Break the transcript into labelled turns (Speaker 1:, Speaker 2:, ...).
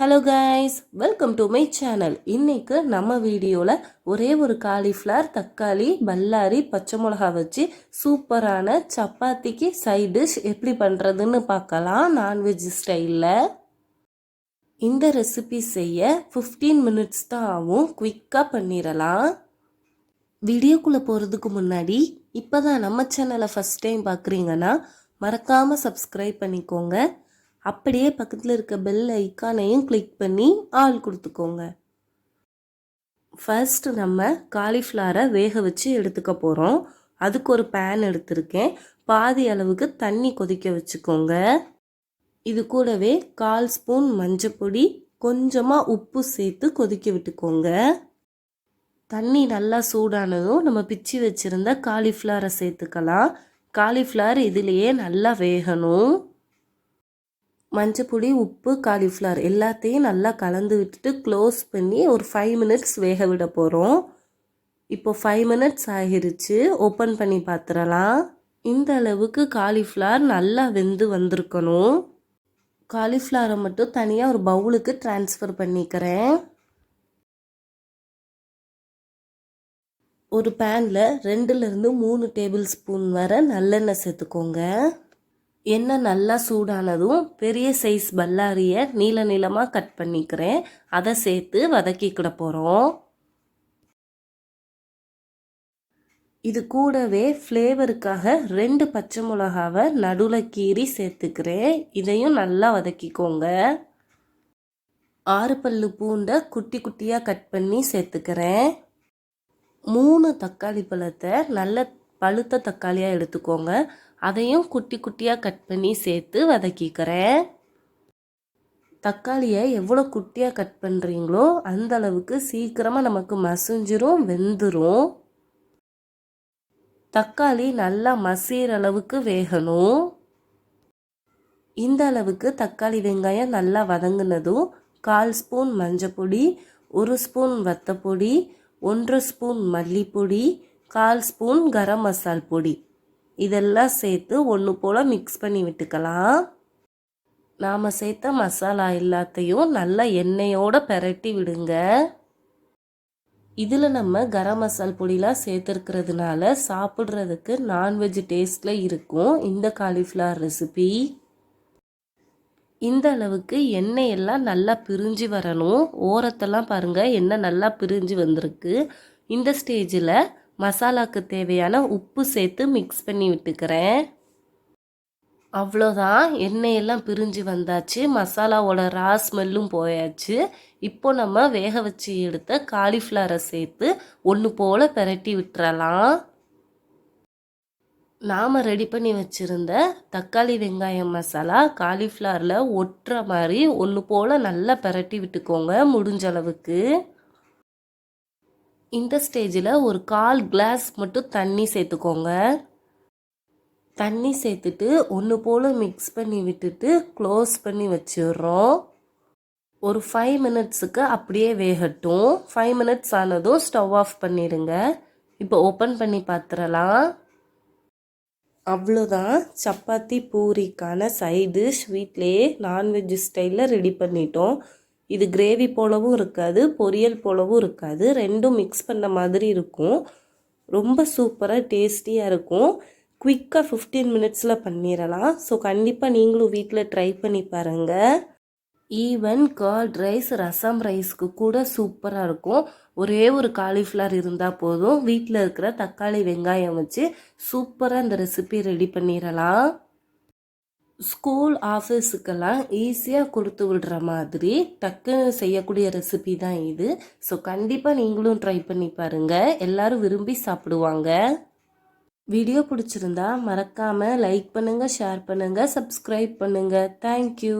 Speaker 1: Hello guys welcome to my channel இன்றைக்கு நம்ம வீடியோவில் ஒரே ஒரு காலிஃப்ளவர் தக்காளி பல்லாரி பச்சை மிளகா வச்சு சூப்பரான சப்பாத்திக்கு சைட் டிஷ் எப்படி பண்ணுறதுன்னு பார்க்கலாம் நான்வெஜ் ஸ்டைலில் இந்த ரெசிபி செய்ய ஃபிஃப்டீன் மினிட்ஸ் தான் ஆகும் குயிக்காக பண்ணிடலாம் வீடியோக்குள்ளே போகிறதுக்கு முன்னாடி இப்போ தான் நம்ம சேனலை ஃபஸ்ட் டைம் பார்க்குறீங்கன்னா மறக்காமல் சப்ஸ்கிரைப் பண்ணிக்கோங்க. அப்படியே பக்கத்தில் இருக்க பெல் ஐக்கானையும் கிளிக் பண்ணி ஆள் கொடுத்துக்கோங்க. ஃபர்ஸ்ட் நம்ம காலிஃப்ளவரை வேக வச்சு எடுத்துக்க போகிறோம் அதுக்கு ஒரு பேன் எடுத்திருக்கேன். பாதி அளவுக்கு தண்ணி கொதிக்க வச்சுக்கோங்க. இது கூடவே கால் ஸ்பூன் மஞ்சப்பொடி கொஞ்சமாக உப்பு சேர்த்து கொதிக்க விட்டுக்கோங்க. தண்ணி நல்லா சூடானதும் நம்ம பிச்சு வச்சுருந்த காலிஃப்ளவரை சேர்த்துக்கலாம். காலிஃப்ளவர் இதுலேயே நல்லா வேகணும். மஞ்சப்பொடி உப்பு காலிஃப்ளவர் எல்லாத்தையும் நல்லா கலந்து விட்டுட்டு க்ளோஸ் பண்ணி ஒரு ஃபைவ் மினிட்ஸ் வேக விட போகிறோம் இப்போ ஃபைவ் மினிட்ஸ் ஆகிருச்சு. ஓப்பன் பண்ணி பார்த்துடலாம் இந்த அளவுக்கு காலிஃப்ளவர் நல்லா வெந்து வந்திருக்கணும். காலிஃப்ளவரை மட்டும் தனியாக ஒரு பவுலுக்கு ட்ரான்ஸ்ஃபர் பண்ணிக்கிறேன். ஒரு பேனில் ரெண்டுலேருந்து மூணு டேபிள் ஸ்பூன் வர நல்லெண்ணெய் சேர்த்துக்கோங்க. எண்ணெய் நல்லா சூடானதும் பெரிய சைஸ் பல்லாரியை நீள நீளமாக கட் பண்ணிக்கிறேன். அதை சேர்த்து வதக்கிக்கிட போகிறோம் இது கூடவே ஃப்ளேவருக்காக ரெண்டு பச்சை மிளகாவை நடுவில் கீறி சேர்த்துக்கிறேன். இதையும் நல்லா வதக்கிக்கோங்க. ஆறு பல்லு பூண்டை குட்டி குட்டியாக கட் பண்ணி சேர்த்துக்கிறேன். மூணு தக்காளி பழத்தை நல்ல பழுத்த தக்காளியாக எடுத்துக்கோங்க. அதையும் குட்டி குட்டியாக கட் பண்ணி சேர்த்து வதக்கிக்கிறேன். தக்காளியை எவ்வளோ குட்டியாக கட் பண்ணுறீங்களோ அந்த அளவுக்கு சீக்கிரமாக நமக்கு மசிஞ்சிரும் வெந்துடும் தக்காளி நல்லா மசிகிற அளவுக்கு வேகணும். இந்த அளவுக்கு தக்காளி வெங்காயம் நல்லா வதங்கினதும் கால் ஸ்பூன் மஞ்சப்பொடி ஒரு ஸ்பூன் வத்தப்பொடி ஒன்று ஸ்பூன் மல்லிப்பொடி கால் ஸ்பூன் கரம் மசால் பொடி. இதெல்லாம் சேர்த்து ஒன்று போல் மிக்ஸ் பண்ணி விட்டுக்கலாம். நாம் சேர்த்த மசாலா எல்லாத்தையும் நல்லா எண்ணெயோடு பெரட்டி விடுங்க. இதில் நம்ம கரம் மசால் பொடிலாம் சேர்த்துருக்கிறதுனால சாப்பிட்றதுக்கு நான்வெஜ் டேஸ்ட்டில் இருக்கும் இந்த காலிஃப்ளவர் ரெசிபி இந்த அளவுக்கு எண்ணெய் எல்லாம் நல்லா பிரிஞ்சு வரணும். ஓரத்தெல்லாம் பாருங்கள் எண்ணெய் நல்லா பிரிஞ்சு வந்திருக்கு. இந்த ஸ்டேஜில் மசாலாவுக்கு தேவையான உப்பு சேர்த்து மிக்ஸ் பண்ணி விட்டுக்கிறேன். அவ்வளோதான் எண்ணெயெல்லாம் பிரிஞ்சு வந்தாச்சு. மசாலாவோட ரா ஸ்மெல்லும் போயாச்சு. இப்போ நம்ம வேக வச்சு எடுத்த காலிஃப்ளவரை சேர்த்து ஒன்று போல் பெரட்டி விட்டுறலாம். நாம் ரெடி பண்ணி வச்சுருந்த தக்காளி வெங்காயம் மசாலா காலிஃப்ளவரில் ஒட்டுற மாதிரி ஒன்று போல் நல்லா பெரட்டி விட்டுக்கோங்க முடிஞ்ச அளவுக்கு இந்த ஸ்டேஜில் ஒரு கால் கிளாஸ் மட்டும் தண்ணி சேர்த்துக்கோங்க. தண்ணி சேர்த்துட்டு ஒன்று போல் மிக்ஸ் பண்ணி விட்டுட்டு க்ளோஸ் பண்ணி வச்சிடுறோம். ஒரு ஃபைவ் மினிட்ஸுக்கு அப்படியே வேகட்டும். ஃபைவ் மினிட்ஸ் ஆனதும் ஸ்டவ் ஆஃப் பண்ணிடுங்க. இப்போ ஓப்பன் பண்ணி பார்த்துடலாம் அவ்வளோதான் சப்பாத்தி பூரிக்கான சைடு ஸ்வீட்லேயே நான்வெஜ் ஸ்டைலில் ரெடி பண்ணிட்டோம். இது கிரேவி போலவும் இருக்காது பொரியல் போலவும் இருக்காது. ரெண்டும் மிக்ஸ் பண்ண மாதிரி இருக்கும். ரொம்ப சூப்பராக டேஸ்டியாக இருக்கும். குயிக்காக ஃபிஃப்டீன் மினிட்ஸில் பண்ணிடலாம் ஸோ கண்டிப்பாக நீங்களும் வீட்டில் ட்ரை பண்ணி பாருங்கள் ஈவன் கர்ட் ரைஸ் ரசம் ரைஸ்க்கு கூட சூப்பராக இருக்கும். ஒரே ஒரு காலிஃப்ளவர் இருந்தால் போதும். வீட்டில் இருக்கிற தக்காளி வெங்காயம் வச்சு சூப்பராக இந்த ரெசிபி ரெடி பண்ணிடலாம் ஸ்கூல் ஆஃபீஸுக்கெல்லாம் ஈஸியாக கொடுத்து விடுற மாதிரி டக்குன்னு செய்யக்கூடிய ரெசிபி தான் இது. ஸோ கண்டிப்பாக நீங்களும் ட்ரை பண்ணி பாருங்கள் எல்லோரும் விரும்பி சாப்பிடுவாங்க. வீடியோ பிடிச்சிருந்தா மறக்காமல் லைக் பண்ணுங்கள் ஷேர் பண்ணுங்கள் சப்ஸ்கிரைப் பண்ணுங்கள் தேங்க்யூ